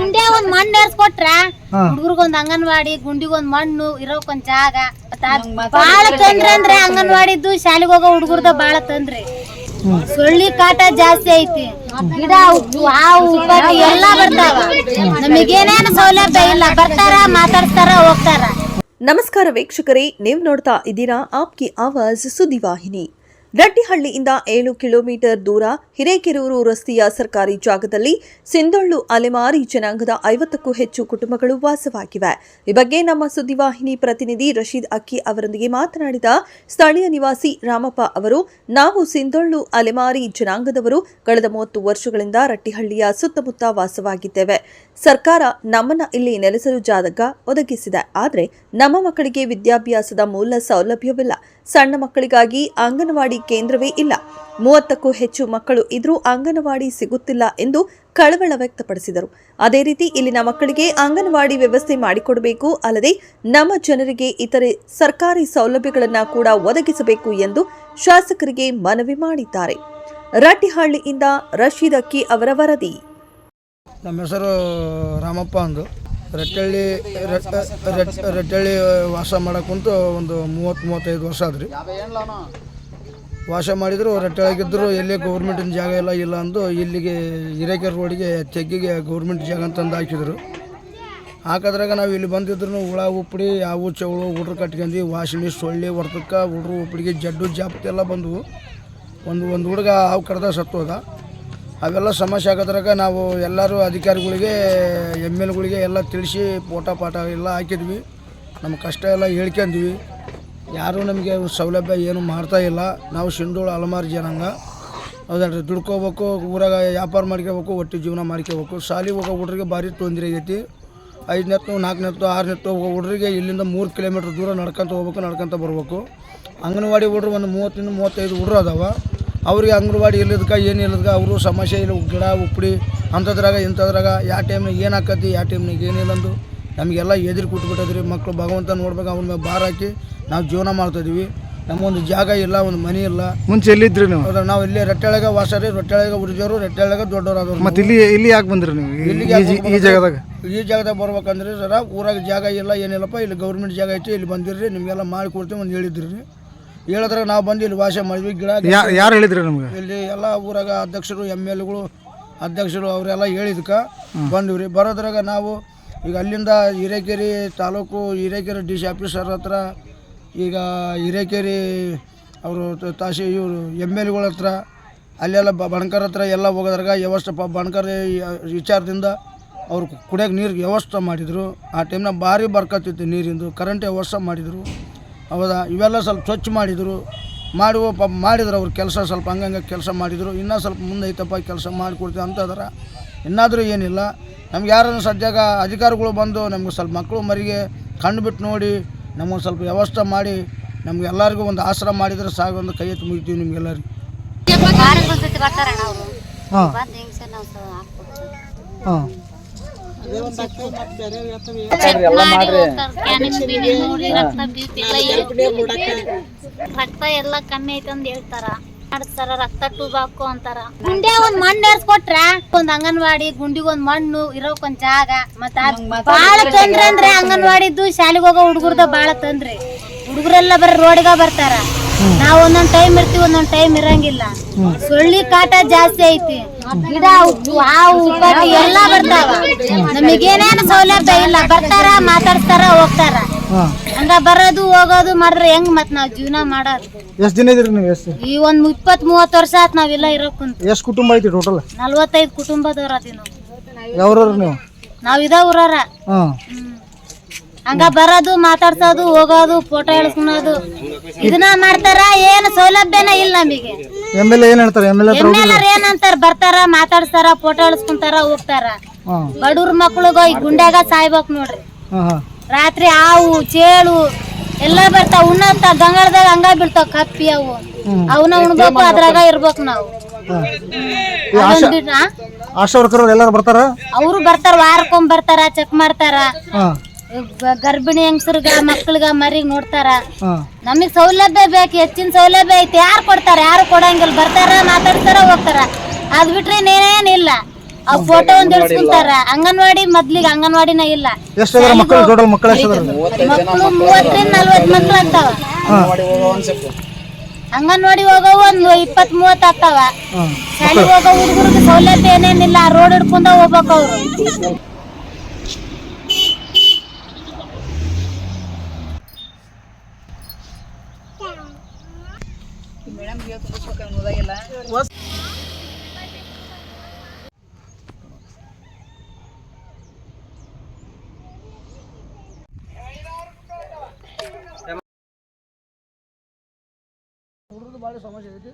ಗುಂಡೆ ಒಂದ್ ಮಣ್ಣು ಏರ್ಸ್ಕೊಟ್ರ ಹಾ. ಹುಡುಗರಿಗೊಂದ್ ಅಂಗನವಾಡಿ ಗುಂಡಿಗೊಂದ್ ಮಣ್ಣು ಇರೋಕೊಂದ್ ಜಾಗ. ಬಾಳ ತೊಂದ್ರೆ ಅಂದ್ರೆ ಅಂಗನವಾಡಿದ್ದು ಶಾಲೆಗೆ ಹೋಗೋ ಹುಡುಗರ್ದ ಬಾಳ ತೊಂದ್ರೆ. ಸೊಳ್ಳಿ ಕಾಟ ಜಾಸ್ತಿ ಐತಿ. ಗಿಡ ಉಪ್ಪು ಹಾವು ಎಲ್ಲಾ ಬರ್ತಾವ. ನಮಗೇನೇನು ಸೌಲಭ್ಯ ಇಲ್ಲ. ಬರ್ತಾರ ಮಾತಾಡ್ತಾರ ಹೋಗ್ತಾರ. ನಮಸ್ಕಾರ ವೀಕ್ಷಕರೇ ನೀವು ನೋಡ್ತಾ ಇದ್ದೀರಾ ಆಪ್ಕಿ ಆವಾಜ್ ಸುದ್ದಿವಾಹಿನಿ. ರಡ್ಡಿಹಳ್ಳಿಯಿಂದ ಏಳು ಕಿಲೋಮೀಟರ್ ದೂರ ಹಿರೇಕೆರೂರು ರಸ್ತೆಯ ಸರ್ಕಾರಿ ಜಾಗದಲ್ಲಿ ಸಿಂಧೊಳ್ಳು ಅಲೆಮಾರಿ ಜನಾಂಗದ ಐವತ್ತಕ್ಕೂ ಹೆಚ್ಚು ಕುಟುಂಬಗಳು ವಾಸವಾಗಿವೆ. ಈ ಬಗ್ಗೆ ನಮ್ಮ ಸುದ್ದಿವಾಹಿನಿ ಪ್ರತಿನಿಧಿ ರಶೀದ್ ಅಕ್ಕಿ ಅವರೊಂದಿಗೆ ಮಾತನಾಡಿದ ಸ್ಥಳೀಯ ನಿವಾಸಿ ರಾಮಪ್ಪ ಅವರು, ನಾವು ಸಿಂಧೊಳ್ಳು ಅಲೆಮಾರಿ ಜನಾಂಗದವರು, ಕಳೆದ ಮೂವತ್ತು ವರ್ಷಗಳಿಂದ ರಟ್ಟಿಹಳ್ಳಿಯ ಸುತ್ತಮುತ್ತ ವಾಸವಾಗಿದ್ದೇವೆ. ಸರ್ಕಾರ ನಮ್ಮನ್ನ ಇಲ್ಲಿ ನೆಲೆಸಲು ಜಾಗ ಒದಗಿಸಿದೆ. ಆದರೆ ನಮ್ಮ ಮಕ್ಕಳಿಗೆ ವಿದ್ಯಾಭ್ಯಾಸದ ಮೂಲ ಸೌಲಭ್ಯವಿಲ್ಲ. ಸಣ್ಣ ಮಕ್ಕಳಿಗಾಗಿ ಅಂಗನವಾಡಿ ಕೇಂದ್ರವೇ ಇಲ್ಲ. ಮೂವತ್ತಕ್ಕೂ ಹೆಚ್ಚು ಮಕ್ಕಳು ಇದ್ರೂ ಅಂಗನವಾಡಿ ಸಿಗುತ್ತಿಲ್ಲ ಎಂದು ಕಳವಳ ವ್ಯಕ್ತಪಡಿಸಿದರು. ಅದೇ ರೀತಿ ಇಲ್ಲಿನ ಮಕ್ಕಳಿಗೆ ಅಂಗನವಾಡಿ ವ್ಯವಸ್ಥೆ ಮಾಡಿಕೊಡಬೇಕು, ಅಲ್ಲದೆ ನಮ್ಮ ಜನರಿಗೆ ಇತರೆ ಸರ್ಕಾರಿ ಸೌಲಭ್ಯಗಳನ್ನು ಕೂಡ ಒದಗಿಸಬೇಕು ಎಂದು ಶಾಸಕರಿಗೆ ಮನವಿ ಮಾಡಿದ್ದಾರೆ. ರಟ್ಟಿಹಳ್ಳಿಯಿಂದ ರಶೀದ್ ಅಕ್ಕಿ ಅವರ ವರದಿ. ನಮ್ಮ ಹೆಸರು ರಾಮಪ್ಪ ಅಂದು. ರಟ್ಟಳ್ಳಿ ರಟ್- ರಟ್- ರಟ್ಟಳ್ಳಿ ವಾಸ ಮಾಡಕ್ಕಂತೂ ಒಂದು ಮೂವತ್ತು ಮೂವತ್ತೈದು ವರ್ಷ ಆದ್ರಿ. ವಾಸ ಮಾಡಿದ್ರು ರಟ್ಟಳಾಗಿದ್ದರು ಎಲ್ಲಿ ಗೌರ್ಮೆಂಟಿನ ಜಾಗ ಎಲ್ಲ ಇಲ್ಲ ಅಂದು ಇಲ್ಲಿಗೆ ಹಿರೇಕೆರೆ ರೋಡಿಗೆ ತೆಗ್ಗಿಗೆ ಗೌರ್ಮೆಂಟ್ ಜಾಗ ಅಂತಂದು ಹಾಕಿದ್ರು. ಹಾಕದ್ರಾಗ ನಾವು ಇಲ್ಲಿ ಬಂದಿದ್ರು ಹುಳ ಉಪ್ಪಡಿ ಯಾವು ಚೌಳು, ಹುಡ್ರು ಕಟ್ಕೊಂಡ್ವಿ ವಾಸಿನಿ, ಸೊಳ್ಳೆ ಹೊರ್ತಕ್ಕೆ ಹುಡ್ರು ಉಪ್ಪಡಿಗೆ ಜಡ್ಡು, ಜಾಪತಿ ಎಲ್ಲ ಬಂದವು. ಒಂದು ಒಂದು ಹುಡುಗ ಹಾವು ಕಡ್ದ ಸತ್ತೋದ ಅವೆಲ್ಲ ಸಮಸ್ಯೆ ಆಗೋದ್ರಾಗ ನಾವು ಎಲ್ಲರೂ ಅಧಿಕಾರಿಗಳಿಗೆ, ಎಂ ಎಲ್ಗಳಿಗೆ ಎಲ್ಲ ತಿಳಿಸಿ ಫೋಟೋ ಪಾಠ ಎಲ್ಲ ಹಾಕಿದ್ವಿ. ನಮ್ಮ ಕಷ್ಟ ಎಲ್ಲ ಹೇಳ್ಕೊಂಡ್ವಿ. ಯಾರೂ ನಮಗೆ ಸೌಲಭ್ಯ ಏನು ಮಾಡ್ತಾ ಇಲ್ಲ. ನಾವು ಸಿಂಧೂಳು ಅಲಮಾರಿ ಜನಾಂಗ. ಹೌದಲ್ರಿ? ದುಡ್ಕೋಬೇಕು, ಊರಾಗ ವ್ಯಾಪಾರ ಮಾಡ್ಕೋಬೇಕು, ಒಟ್ಟು ಜೀವನ ಮಾಡ್ಕೋಬೇಕು. ಶಾಲೆಗೆ ಹೋಗೋ ಹುಡ್ರಿಗೆ ಭಾರಿ ತೊಂದರೆ ಆಗೈತಿ. ಐದನೇತ್ತು ನಾಲ್ಕನೇತ್ತು ಆರನೇತ್ತು ಹೋಗೋ ಹುಡ್ರಿಗೆ ಇಲ್ಲಿಂದ ಮೂರು ಕಿಲೋಮೀಟ್ರ್ ದೂರ ನಡ್ಕೊಂತ ಹೋಗ್ಬೇಕು, ನಡ್ಕೊಂತ ಬರಬೇಕು. ಅಂಗನವಾಡಿ ಹುಡ್ರು ಒಂದು ಮೂವತ್ತಿಂದ ಮೂವತ್ತೈದು ಹುಡ್ರು ಅದಾವ. ಅವ್ರಿಗೆ ಅಂಗನವಾಡಿ ಇಲ್ಲದಕ್ಕೆ, ಏನು ಇಲ್ಲದಕ್ಕ, ಅವರು ಸಮಸ್ಯೆ ಇಲ್ಲ. ಗಿಡ, ಉಪ್ಪಡಿ, ಅಂಥದ್ರಾಗ, ಇಂಥದ್ರಾಗ. ಯಾವ ಟೈಮ್ನಾಗ ಏನು ಯಾವ ಟೈಮ್ನಾಗ ಏನಿಲ್ಲ ಅಂದು. ನಮಗೆಲ್ಲ ಎದುರು ಕೊಟ್ಬಿಟ್ಟದ್ರಿ ಮಕ್ಕಳು ಭಗವಂತ ನೋಡ್ಬೇಕು ಅವ್ನ ಮೇಲೆ ಭಾರ ಹಾಕಿ ನಾವು ಜೀವನ ಮಾಡ್ತಾಯಿದ್ವಿ ನಮಗೊಂದು ಜಾಗ ಇಲ್ಲ ಒಂದು ಮನೆ ಇಲ್ಲ. ಮುಂಚೆ ಎಲ್ಲಿದ್ರಿ ನೀವು? ಹೌದಾ ನಾವು ಇಲ್ಲಿ ರಟ್ಟೆಳಗ ವಾಸ ರೀ ರಟ್ಟೆಳಗ ರಟ್ಟೆಳಗ ದೊಡ್ಡವ್ರು ಆದವ್ರು ಮತ್ತೆ ಇಲ್ಲಿ ಇಲ್ಲಿ ಯಾಕೆ ಬಂದ್ರಿ ನೀವು? ಈ- ಇಲ್ಲಿಗೆ ಈ ಜಾಗದಾಗ? ಈ ಜಾಗದಾಗ ಬರ್ಬೇಕಂದ್ರೆ ಸರ ಊರಾಗ ಜಾಗ ಇಲ್ಲ ಏನಿಲ್ಲಪ್ಪ ಇಲ್ಲಿ ಗೌರ್ಮೆಂಟ್ ಜಾಗ ಐತಿ ಇಲ್ಲಿ ಬಂದಿರ್ರಿ ನಿಮಗೆಲ್ಲ ಮಾಡಿ ಕೊಡ್ತೀವಿ ಒಂದು ಹೇಳಿದ್ರಿ. ಹೇಳಿದ್ರೆ ನಾವು ಬಂದು ಇಲ್ಲಿ ವಾಸ ಮಾಡಿದ್ವಿ ಗಿಡ ಯಾ ಯಾರು ಹೇಳಿದ್ರಿ ನಮ್ಗೆ? ಇಲ್ಲಿ ಎಲ್ಲ ಊರಾಗ ಅಧ್ಯಕ್ಷರು ಎಂ ಎಲ್ ಎಗಳು ಅಧ್ಯಕ್ಷರು ಅವರೆಲ್ಲ ಹೇಳಿದ್ಕ ಬಂದಿವ್ರಿ ಬರೋದ್ರಾಗ ನಾವು ಈಗ ಅಲ್ಲಿಂದ Hirekere taluk Hirekere D C officer ಹತ್ರ, ಈಗ ಹಿರೇಕೆರೆ ಅವರು ತಾಸಿ ಇವರು ಎಂ ಎಲ್ ಎಗಳ ಹತ್ರ, ಅಲ್ಲೆಲ್ಲ ಬಣಕರ್ ಹತ್ರ ಎಲ್ಲ ಹೋಗೋದ್ರಾಗ ವ್ಯವಸ್ಥೆ ಪ, ಬಣಕರ್ ವಿಚಾರದಿಂದ ಅವ್ರು ಕುಡಿಯೋಕೆ ನೀರು ವ್ಯವಸ್ಥೆ ಮಾಡಿದರು. ಆ ಟೈಮ್ನಾಗ ಭಾರಿ ಬರ್ಕತ್ತಿತ್ತು ನೀರಿಂದು ಕರೆಂಟ್ ವ್ಯವಸ್ಥೆ ಮಾಡಿದರು. ಹೌದಾ? ಇವೆಲ್ಲ ಸ್ವಲ್ಪ ಸ್ವಚ್ಛ ಮಾಡಿದರು. ಮಾಡುವ ಪ, ಮಾಡಿದ್ರು ಅವ್ರು ಕೆಲಸ ಸ್ವಲ್ಪ ಹಂಗಂಗೆ ಕೆಲಸ ಮಾಡಿದರು. ಇನ್ನೂ ಸ್ವಲ್ಪ ಮುಂದೆ ಐತಪ್ಪ ಕೆಲಸ ಮಾಡಿಕೊಡ್ತೀವಿ ಅಂತಂದ್ರೆ ಇನ್ನಾದರೂ ಏನಿಲ್ಲ. ನಮ್ಗೆ ಯಾರನ್ನು ಸದ್ಯಾಗ ಅಧಿಕಾರಿಗಳು ಬಂದು ನಮ್ಗೆ ಸ್ವಲ್ಪ ಮಕ್ಕಳು ಮರಿಗೆ ಕಣ್ಣು ಬಿಟ್ಟು ನೋಡಿ ನಮಗೊಂದು ಸ್ವಲ್ಪ ವ್ಯವಸ್ಥೆ ಮಾಡಿ ನಮ್ಗೆ ಎಲ್ಲರಿಗೂ ಒಂದು ಆಶ್ರಮ ಮಾಡಿದರೆ ಸಾಕು ಒಂದು ಕೈ ಎತ್ತಿ ಮುಗಿತೀವಿ ನಿಮ್ಗೆಲ್ಲರಿಗೂ ಹಾಂ. ಹಾಂ. ರಕ್ತ ಎಲ್ಲ ಕಮ್ಮಿ ಐತೆ ಅಂತ ಹೇಳ್ತಾರ. ಮಾಡಿಸ್ತಾರ ರಕ್ತ ಟ್ಯೂಬ್ ಹಾಕು ಅಂತಾರ. ಗುಂಡೆ ಒಂದ್ ಮಣ್ಣು ಏರ್ಸ್ಕೊಟ್ರ ಒಂದ್ ಅಂಗನವಾಡಿ ಗುಂಡಿಗೊಂದ್ ಮಣ್ಣು ಇರೋಕೊಂದ್ ಜಾಗ. ಮತ್ತ ಬಾಳ ತೊಂದ್ರೆ ಅಂದ್ರೆ ಅಂಗನವಾಡಿದ್ದು ಶಾಲೆಗೆ ಹೋಗೋ ಹುಡುಗರ್ದ ಬಾಳ ತೊಂದ್ರೆ. ಹುಡುಗರೆಲ್ಲ ಬರ ರೋಡ್ಗ ಬರ್ತಾರ. ನಾವ್ ಒಂದೊಂದ್ ಟೈಮ್ ಇರ್ತೀವಿ ಒಂದೊಂದ್ ಟೈಮ್ ಇರಂಗಿಲ್ಲ. ಸೊಳ್ಳಿ ಕಾಟ ಜಾಸ್ತಿ ಐತಿ. ಗಿಡ ಹಾವು ಎಲ್ಲಾ ಬರ್ತಾವ. ನಮಗೇನೇನು ಸೌಲಭ್ಯ ಇಲ್ಲ. ಬರ್ತಾರ ಮಾತಾಡ್ತಾರ ಹೋಗ್ತಾರ. ಹಂಗ ಬರೋದು ಹೋಗೋದು ಮಾಡ್ರೆ ಹೆಂಗ್ ಮತ್ ನಾವು ಜೀವನ ಮಾಡೋದು? ಎಷ್ಟು ದಿನ ಇದ್ರಿ ನೀವು ಎಷ್ಟು? ಈ ಒಂದ್ ಇಪ್ಪತ್ ಮೂವತ್ ವರ್ಷ ಆತ್ ನಾವೆಲ್ಲ ಇರೋಕುಂತ ಎಷ್ಟು ಕುಟುಂಬ ಐತಿ ಟೋಟಲ್ ನಲ್ವತ್ತೈದು ಕುಟುಂಬದವ್ರ ಅದಿ ನಾವು. ಯಾವ್ರವ್ರು ನೀವು? ನಾವ್ ಇದ ಊರಾರ ಹಾಂ. ಹಂಗ ಬರೋದು ಮಾತಾಡ್ಸೋದು ಹೋಗೋದು ಫೋಟೋ ಎಳ್ಸ್ಕೊಳೋದು. ಇದನ್ನ ಮಾಡ್ತಾರ ಏನು ಸೌಲಭ್ಯನೇ ಇಲ್ಲ ನಮಗೆ. ಎಂ ಎಲ್ ಏನು ಹೇಳ್ತಾರೆ? ಎಂ ಎಲ್ ಎ ಹತ್ರ ಏನಂತಾರ ಬರ್ತಾರ ಮಾತಾಡ್ಸ್ತಾರ ಫೋಟೋ ಎಳ್ಸ್ಕೊಂತಾರ ಹೋಗ್ತಾರ. ಹಾಂ. ಬಡವ್ರ ಮಕ್ಳಿಗ ಈ ಗುಂಡ್ಯಾಗ ಸಾಯ್ಬೇಕ್ ನೋಡ್ರಿ. ಹಾಂ ಹಾಂ. ರಾತ್ರಿ ಹಾವು ಚೇಳು ಎಲ್ಲ ಬರ್ತಾವ. ಉಣ್ಣಂತ ಗಂಗಾಳದಾಗ ಹಂಗ ಬೀಳ್ತಾವ ಕಪ್ಪಿ ಅವು. ಅವನ್ನ ಉಣ್ಬೇಕು ಅದ್ರಾಗ ಇರ್ಬೇಕು ನಾವು. ಅದೊಂದ್ ಆಶಾ ವರ್ಕರ್ ಎಲ್ಲರೂ ಬರ್ತಾರ? ಅವರು ಬರ್ತಾರ ವಾರಕ್ಕೊಮ್ಮೆ ಬರ್ತಾರ ಚೆಕ್ ಮಾಡ್ತಾರ. ಹಾಂ. ಗ- ಗರ್ಭಿಣಿ ಹೆಂಗಸರ್ಗ ಮಕ್ಳಿಗ ಮರಿಗ್ ನೋಡ್ತಾರ. ಹಾಂ. ನಮಗ್ ಸೌಲಭ್ಯ ಬೇಕು ಹೆಚ್ಚಿನ ಸೌಲಭ್ಯ ಐತಿ. ಯಾರು ಕೊಡ್ತಾರ? ಯಾರು ಕೊಡಂಗಿಲ್ಲ. ಬರ್ತಾರ ಮಾತಾಡ್ತಾರ ಹೋಗ್ತಾರ. ಅದ್ ಬಿಟ್ರೆ ಇನ್ನೇನಿಲ್ಲ ಆ ಫೋಟೋ ಒಂದ್ ಇಳಿಸ್ಕೊಂತಾರ ಅಂಗನವಾಡಿ ಮೊದ್ಲಿಗೆ ಅಂಗನವಾಡಿನ ಇಲ್ಲ. ಎಷ್ಟು ಅದಾರ ಮಕ್ಕಳು ಟೋಟಲ್ ಮಕ್ಕಳು ಎಷ್ಟು ಅದಾರ? ಮಕ್ಕಳು ಮೂವತ್ತರಿಂದ ನಲ್ವತ್ ಮಕ್ಳು ಆಗ್ತಾವ ಅಂಗನವಾಡಿ ಹೋಗೋ ಒಂದು ಇಪ್ಪತ್ ಮೂವತ್ ಆಗ್ತಾವ. ಶಾಲೆ ಶಾಲೆಗೆ ಹೋಗೋ ಹುಡುಗರಿಗೆ ಸೌಲಭ್ಯ ಏನೇನಿಲ್ಲ ರೋಡ್ ಹಿಡ್ಕೊಂಡ ಹೋಗ್ಬೇಕು ಅವ್ರು. ಭಾಳ ಸಮಸ್ಯೆ ಐತಿ